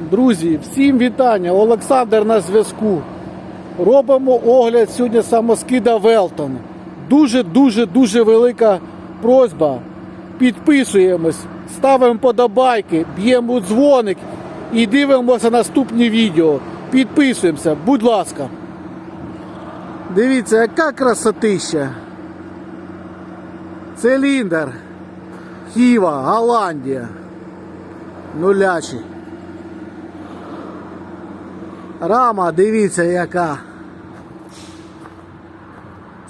Друзі, всім вітання! Олександр на зв'язку. Робимо огляд сьогодні самоскида Велтон. Дуже-дуже дуже велика просьба. Підписуємось, ставимо подобайки, б'ємо дзвоник і дивимося наступні відео. Підписуємося, будь ласка. Дивіться, яка красотища. Циліндр. Хіва, Голландія. Нулячий. Рама, дивіться яка.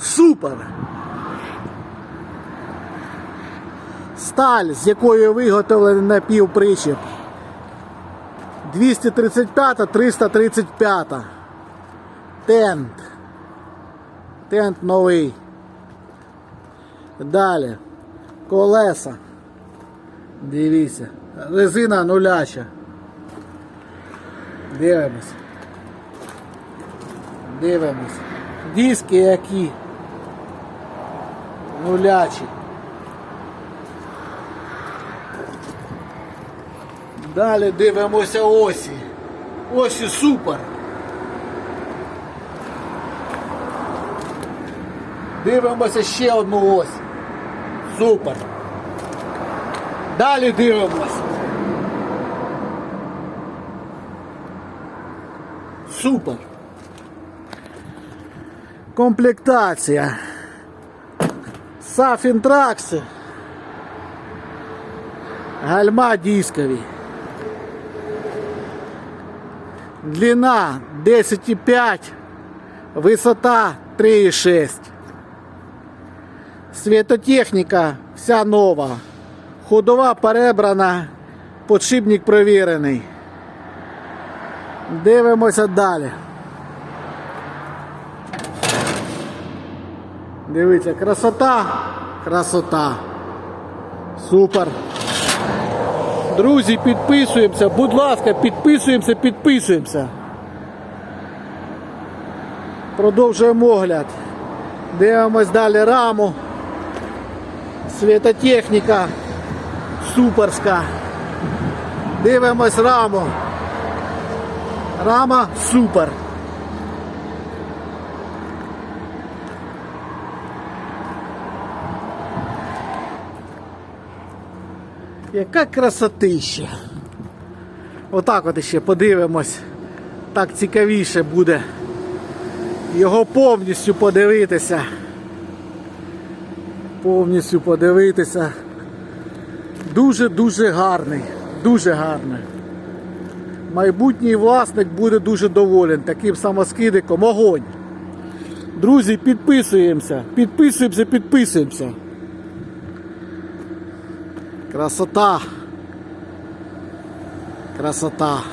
Супер. Сталь, з якої виготовлений напівпричіп. 235 335 Тент. Тент новий. Далі. Колеса. Дивіться. Резина нуляча. Дивимось. Дивимось. Диски які. Нулячі. Далі дивимося осі. Осі супер. Дивимося ще одну ось. Супер. Далі дивимося. Супер. Комплектація. Сафінтракси. Гальма дискові. Длина 10,5. Висота 3,6. Світотехніка вся нова. Ходова перебрана. Подшипник провірений. Дивимося далі. Дивіться, красота, красота. Супер. Друзі, підписуємося, будь ласка, підписуємося, підписуємося. Продовжуємо огляд. Дивимось далі раму. Світотехніка суперська. Дивимось раму. Рама супер. Яка красотища. Отак от ще подивимось. Так цікавіше буде його повністю подивитися. Повністю подивитися. Дуже-дуже гарний. Дуже гарний. Майбутній власник буде дуже доволен таким самоскидиком. Огонь. Друзі, підписуємося. Підписуємося, підписуємося. Красота. Красота.